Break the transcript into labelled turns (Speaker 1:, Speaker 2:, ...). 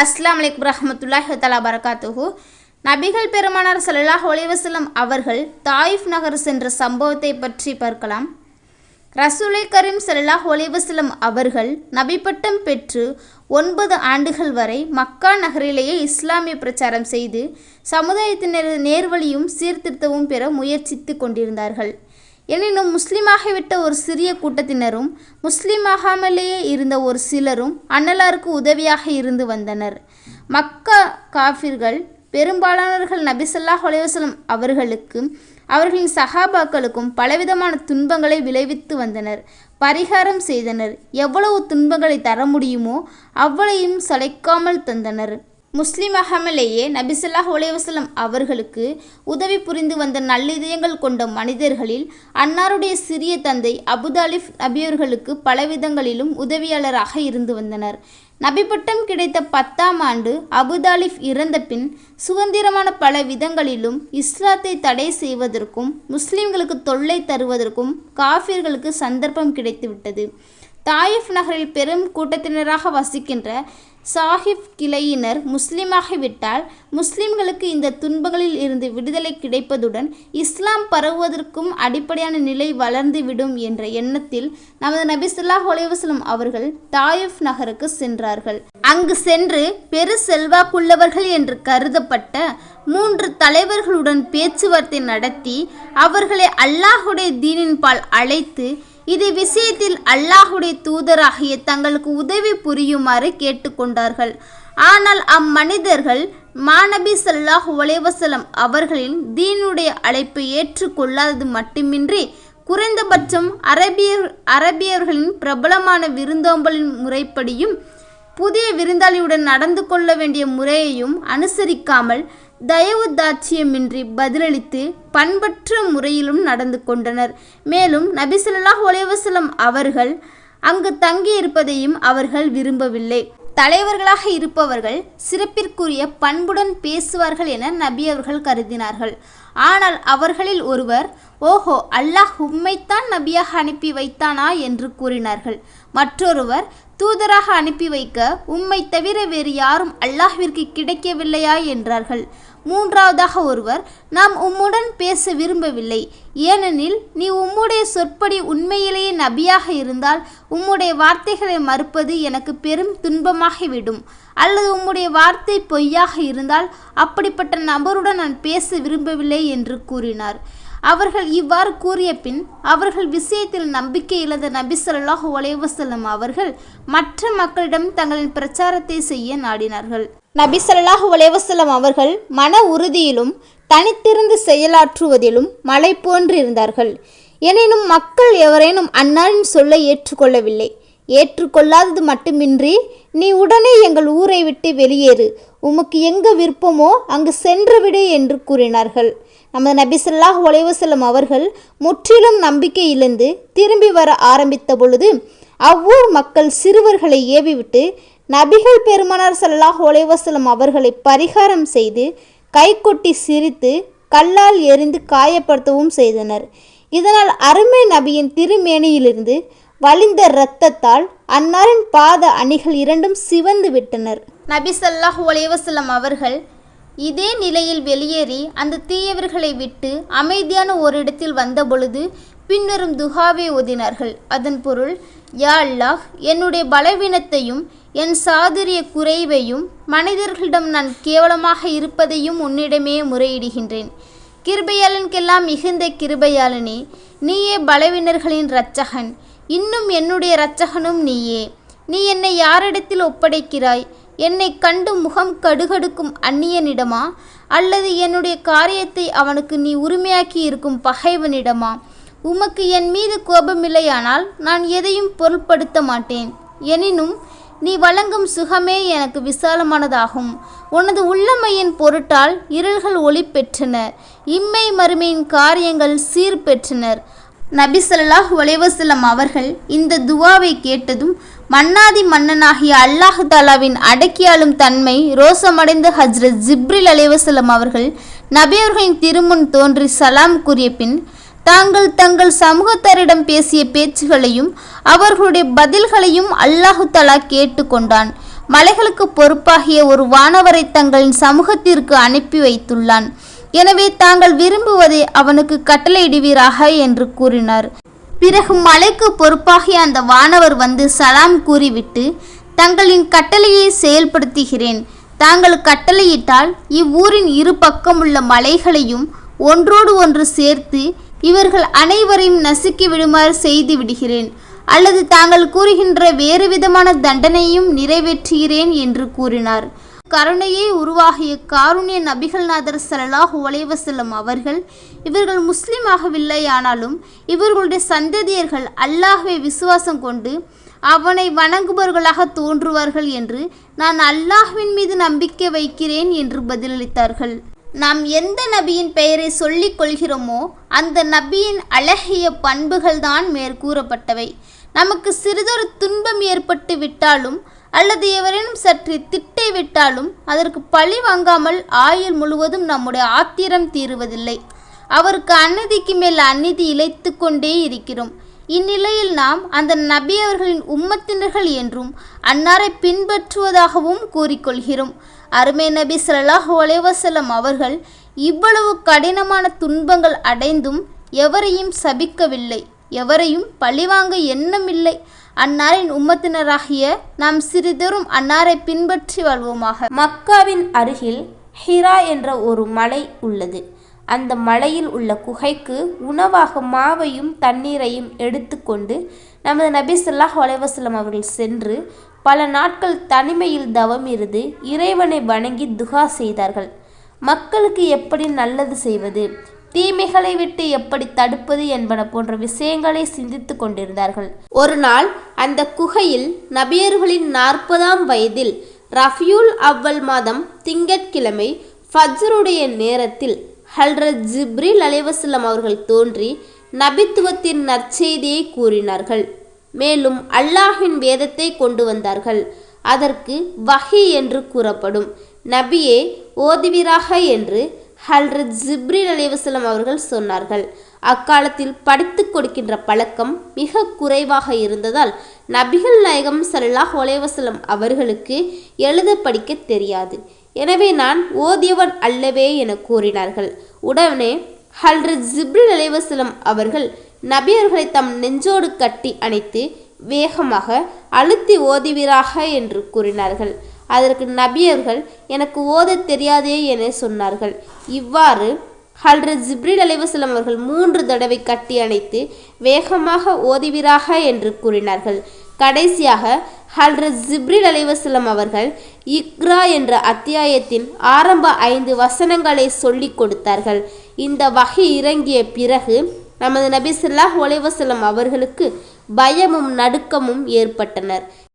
Speaker 1: அஸ்லாம் அலைக்கும் ரஹமத்துல்லாஹி தலா பரகாத்துஹு. நபிகள் பெருமானார் சல்லாஹ் ஒலிவசலம் அவர்கள் தாயிஃப் நகர் சென்ற சம்பவத்தை பற்றி பார்க்கலாம். ரசூலை கரீம் சல்லாஹ் ஒலிவசலம் அவர்கள் நபிப்பட்டம் பெற்று ஒன்பது ஆண்டுகள் வரை மக்கா நகரிலேயே இஸ்லாமிய பிரச்சாரம் செய்து சமுதாயத்தினர் நேர்வழியும் சீர்திருத்தமும் பெற முயற்சித்து கொண்டிருந்தார்கள். எனினும் முஸ்லீமாகிவிட்ட ஒரு சிறிய கூட்டத்தினரும் முஸ்லீமாகாமலேயே இருந்த ஒரு சிலரும் அன்னலாருக்கு உதவியாக இருந்து வந்தனர். மக்கா காஃபிர்கள் பெரும்பாலானவர்கள் நபிசல்லாஹ் அலைவசலம் அவர்களுக்கும் அவர்களின் சகாபாக்களுக்கும் பலவிதமான துன்பங்களை விளைவித்து வந்தனர். பரிகாரம் செய்தனர். எவ்வளவு துன்பங்களை தர முடியுமோ அவ்வளையும் சளைக்காமல் தந்தனர். முஸ்லிம் அகமலேயே நபிசல்லாஹ் உலேவசலம் அவர்களுக்கு உதவி புரிந்து வந்த நல்லிதயங்கள் கொண்ட மனிதர்களில் அன்னாருடைய சிறிய தந்தை அபுதாலிஃப் நபியவர்களுக்கு பலவிதங்களிலும் உதவியாளராக இருந்து வந்தனர். நபிப்பட்டம் கிடைத்த பத்தாம் ஆண்டு அபுதாலிஃப் இறந்த பின் சுதந்திரமான பல விதங்களிலும் இஸ்லாத்தை தடை செய்வதற்கும் முஸ்லிம்களுக்கு தொல்லை தருவதற்கும் காஃபிர்களுக்கு சந்தர்ப்பம் கிடைத்துவிட்டது. தாயிஃப் நகரில் பெரும் கூட்டத்தினராக வசிக்கின்ற சாஹிப் கிளையினர் முஸ்லீமாகிவிட்டால் முஸ்லிம்களுக்கு இந்த துன்பங்களில் இருந்து விடுதலை கிடைப்பதுடன் இஸ்லாம் பரவுவதற்கும் அடிப்படையான நிலை வளர்ந்துவிடும் என்ற எண்ணத்தில் நமது நபி ஸல்லல்லாஹு அவர்கள் தாயிஃப் நகருக்கு சென்றார்கள். அங்கு சென்று பெரு செல்வாக்குள்ளவர்கள் என்று கருதப்பட்ட மூன்று தலைவர்களுடன் பேச்சுவார்த்தை நடத்தி அவர்களை அல்லாஹுடைய தீனின்பால் அழைத்து இது விஷயத்தில் அல்லாஹுடைய தூதராகிய தங்களுக்கு உதவி புரியுமாறு கேட்டுக்கொண்டார்கள். ஆனால் அம்மனிதர்கள் மாநபி சல்லாஹ் ஒலேவசலம் அவர்களின் தீனுடைய அழைப்பை ஏற்றுக்கொள்ளாதது மட்டுமின்றி குறைந்தபட்சம் அரபியர் அரபியர்களின் பிரபலமான விருந்தோம்பலின் முறைப்படியும் புதிய விருந்தாளியுடன் நடந்து கொள்ள வேண்டிய முறையையும் அனுசரிக்காமல் தயவு தாட்சியமின்றி பதிலளித்து பண்பற்ற முறையிலும் நடந்து கொண்டனர். மேலும் நபிசல்லாஹ் ஒலேவசலம் அவர்கள் அங்கு தங்கியிருப்பதையும் அவர்கள் விரும்பவில்லை. தலைவர்களாக இருப்பவர்கள் சிறப்பிற்குரிய பண்புடன் பேசுவார்கள் என நபி அவர்கள் கருதினார்கள். ஆனால் அவர்களில் ஒருவர் ஓஹோ அல்லாஹ் உம்மைத்தான் நபியாக அனுப்பி வைத்தானா? என்று கூறினார்கள். மற்றொருவர் தூதராக அனுப்பி வைக்க உம்மை தவிர வேறு யாரும் அல்லாஹ்விற்கு கிடைக்கவில்லையா என்றார்கள். மூன்றாவதாக ஒருவர் நாம் உம்முடன் பேச விரும்பவில்லை. ஏனெனில் நீ உம்முடைய சொற்படி உண்மையிலேயே நபியாக இருந்தால் உம்முடைய வார்த்தைகளை மறுப்பது எனக்கு பெரும் துன்பமாகிவிடும். அல்லது உம்முடைய வார்த்தை பொய்யாக இருந்தால் அப்படிப்பட்ட நபருடன் நான் பேச விரும்பவில்லை என்று கூறினார். அவர்கள் இவ்வாறு கூறிய பின் அவர்கள் விஷயத்தில் நம்பிக்கை இழந்த நபி சொல்லாஹ் ஒலைவசல்லம் அவர்கள் மற்ற மக்களிடம் தங்களின் பிரச்சாரத்தை செய்ய நாடினார்கள். நபி சொல்லாஹ் ஒலைவசல்லம் அவர்கள் மன உறுதியிலும் தனித்திருந்து செயலாற்றுவதிலும் மலை போன்றிருந்தார்கள் எனினும் மக்கள் எவரேனும் அன்னாரின் சொல்லை ஏற்றுக்கொள்ளவில்லை. ஏற்றுக்கொள்ளாதது மட்டுமின்றி நீ உடனே எங்கள் ஊரை விட்டு வெளியேறு. உமக்கு எங்கு விருப்பமோ அங்கு சென்றுவிடு என்று கூறினார்கள். நமது நபிசல்லாஹ் ஒலைவசல்லம் அவர்கள் முற்றிலும் நம்பிக்கை இழந்து திரும்பி வர ஆரம்பித்த பொழுது அவ்வூர் மக்கள் சிறுவர்களை ஏவிவிட்டு நபிகள் பெருமனார் சல்லாஹ் ஒலைவசலம் அவர்களை பரிகாரம் செய்து கைகொட்டி சிரித்து கல்லால் எரிந்து காயப்படுத்தவும் செய்தனர். இதனால் அருமை நபியின் திருமேனியிலிருந்து வலிந்த இரத்தத்தால் அன்னாரின் பாத அணிகள் இரண்டும் சிவந்து விட்டனர். நபி சல்லாஹ் ஒலைவசலம் அவர்கள் இதே நிலையில் வெளியேறி அந்த தீயவர்களை விட்டு அமைதியான ஓரிடத்தில் வந்தபொழுது பின்வரும் துஹாவை ஓதினார்கள். அதன் பொருள் யா அல்லாஹ் என்னுடைய பலவீனத்தையும் என் சாதுரிய குறைவையும் மனிதர்களிடம் நான் கேவலமாக இருப்பதையும் உன்னிடமே முறையிடுகின்றேன். கிருபையாளனுக்கெல்லாம் மிகுந்த கிருபையாளனே நீயே பலவீனர்களின் இரட்சகன். இன்னும் என்னுடைய இரட்சகனும் நீயே. நீ என்னை யாரிடத்தில் ஒப்படைக்கிறாய்? என்னை கண்டு முகம் கடுகடுக்கும் அந்நியனிடமா? அல்லது என்னுடைய காரியத்தை அவனுக்கு நீ உரிமையாக்கி இருக்கும் பகைவனிடமா? உமக்கு என் மீது கோபமில்லையானால் நான் எதையும் பொருட்படுத்த மாட்டேன். எனினும் நீ வழங்கும் சுகமே எனக்கு விசாலமானதாகும். உனது உள்ளமையின் பொருட்டால் இருள்கள் ஒளி பெற்றனர் இம்மை மறுமையின் காரியங்கள் சீர் பெற்றனர் நபி ஸல்லல்லாஹு ஒலைவசல்லம் அவர்கள் இந்த துவாவை கேட்டதும் மன்னாதி மன்னனாகிய அல்லாஹு தாலாவின் அடக்கியாளும் தன்மை ரோசமடைந்த ஹஜ்ரத் ஜிப்ரில் அலைவசல்லம் அவர்கள் நபியவர்களின் திருமுன் தோன்றி சலாம் கூறிய பின் தாங்கள் தங்கள் சமூகத்தாரிடம் பேசிய பேச்சுகளையும் அவர்களுடைய பதில்களையும் அல்லாஹு தலா கேட்டுக்கொண்டான் மலைகளுக்கு பொறுப்பாகிய ஒரு வானவரை தங்களின் சமூகத்திற்கு அனுப்பி வைத்துள்ளான். எனவே தாங்கள் விரும்புவதை அவனுக்கு கட்டளையிடுவீராக என்று கூறினார். பிறகு மலைக்கு பொறுப்பாகிய அந்த வானவர் வந்து சலாம் கூறிவிட்டு தங்களின் கட்டளையை செயல்படுத்துகிறேன். தாங்கள் கட்டளையிட்டால் இவ்வூரின் இரு பக்கமுள்ள மலைகளையும் ஒன்றோடு ஒன்று சேர்த்து இவர்கள் அனைவரையும் நசுக்கி விடுமாறு செய்து விடுகிறேன். அல்லது தாங்கள் கூறுகின்ற வேறு விதமான தண்டனையும் நிறைவேற்றுகிறேன் என்று கூறினார். கருணையே உருவாகிய காருண்ய நபிகள் நாதர் ஸல்லல்லாஹு அவர்கள் இவர்கள் முஸ்லிம் ஆகவில்லையானாலும் இவர்களுடைய சந்ததியர்கள் அல்லாஹ்வை விசுவாசம் கொண்டு அவனை வணங்குபவர்களாக தோன்றுவார்கள் என்று நான் அல்லாஹ்வின் மீது நம்பிக்கை வைக்கிறேன் என்று பதிலளித்தார்கள். நாம் எந்த நபியின் பெயரை சொல்லிக் கொள்கிறோமோ அந்த நபியின் அழகிய பண்புகள்தான் மேற்கூறப்பட்டவை. நமக்கு சிறிதொரு துன்பம் ஏற்பட்டு விட்டாலும் அல்லது எவரேனும் சற்று திட்டை விட்டாலும் அதற்கு பழி வாங்காமல் ஆயுள் முழுவதும் நம்முடைய ஆத்திரம் தீருவதில்லை. அவருக்கு அநீதிக்கு மேல் அநீதி இழைத்து கொண்டே இருக்கிறோம். இந்நிலையில் நாம் அந்த நபி அவர்களின் உம்மத்தினர்கள் என்றும் அன்னாரை பின்பற்றுவதாகவும் கூறிக்கொள்கிறோம். அருமை நபி ஸல்லல்லாஹு அலைவாசலம் அவர்கள் இவ்வளவு கடினமான துன்பங்கள் அடைந்தும் எவரையும் சபிக்கவில்லை. எவரையும் பழிவாங்க எண்ணமில்லை. அன்னாரின் உம்மத்தினராகிய நாம் சிறிதரும் அன்னாரை பின்பற்றி வாழ்வோமாக.
Speaker 2: மக்காவின் அருகில் ஹிரா என்ற ஒரு மலை உள்ளது. அந்த மலையில் உள்ள குகைக்கு உணவாக மாவையும் தண்ணீரையும் எடுத்துக்கொண்டு நமது நபி சொல்லாஹ் வலைவசலம் அவர்கள் சென்று பல நாட்கள் தனிமையில் தவம் இருந்து இறைவனை வணங்கி துகா செய்தார்கள். மக்களுக்கு எப்படி நல்லது செய்வது? தீமைகளை விட்டு எப்படி தடுப்பது என்பன போன்ற விஷயங்களை சிந்தித்து கொண்டிருந்தார்கள். ஒரு நாள் அந்த குகையில் நபியர்களின் நாற்பதாம் வயதில் ரஃபியூல் அவ்வல் மாதம் திங்கட்கிழமை ஃபஜ்ருடைய நேரத்தில் ஹல்ரத் ஜிப்ரில் அலைவசல்லம் அவர்கள் தோன்றி நபித்துவத்தின் நற்செய்தியை கூறினார்கள். மேலும் அல்லாஹின் வேதத்தை கொண்டு வந்தார்கள். அதற்கு வஹி என்று கூறப்படும். நபியே ஓதுவீராக என்று ஹல்ரத் ஜிப்ரில் அலைவசல்லம் அவர்கள் சொன்னார்கள் அக்காலத்தில் படித்து கொடுக்கின்ற பழக்கம் மிக குறைவாக இருந்ததால் நபிகள் நாயகம் சல்லாஹ் அலைஹி அவர்களுக்கு எழுத படிக்க தெரியாது. எனவே நான் ஓதியவன் அல்லவே என கூறினார்கள். உடனே ஹல்ரத் ஜிப்ரில் அலைவசலம் அவர்கள் நபியர்களை தம் நெஞ்சோடு கட்டி அணைத்து வேகமாக அழுத்தி ஓதுவீராக என்று கூறினார்கள். அதற்கு நபியர்கள் எனக்கு ஓதத் தெரியாதே என சொன்னார்கள். இவ்வாறு ஹல்ரத் ஜிப்ரில் அலைவசலம் அவர்கள் மூன்று தடவை கட்டி அணைத்து வேகமாக ஓதுவீராக என்று கூறினார்கள். கடைசியாக ஹல்ரத் ஜிப்ரில் அலைவசலம் அவர்கள் இக்ரா என்ற அத்தியாயத்தின் ஆரம்ப ஐந்து வசனங்களை சொல்லிக் கொடுத்தார்கள். இந்த வகை இறங்கிய பிறகு நமது நபி சொல்லாஹ் ஒலைவசலம் அவர்களுக்கு பயமும் நடுக்கமும் ஏற்பட்டனர்.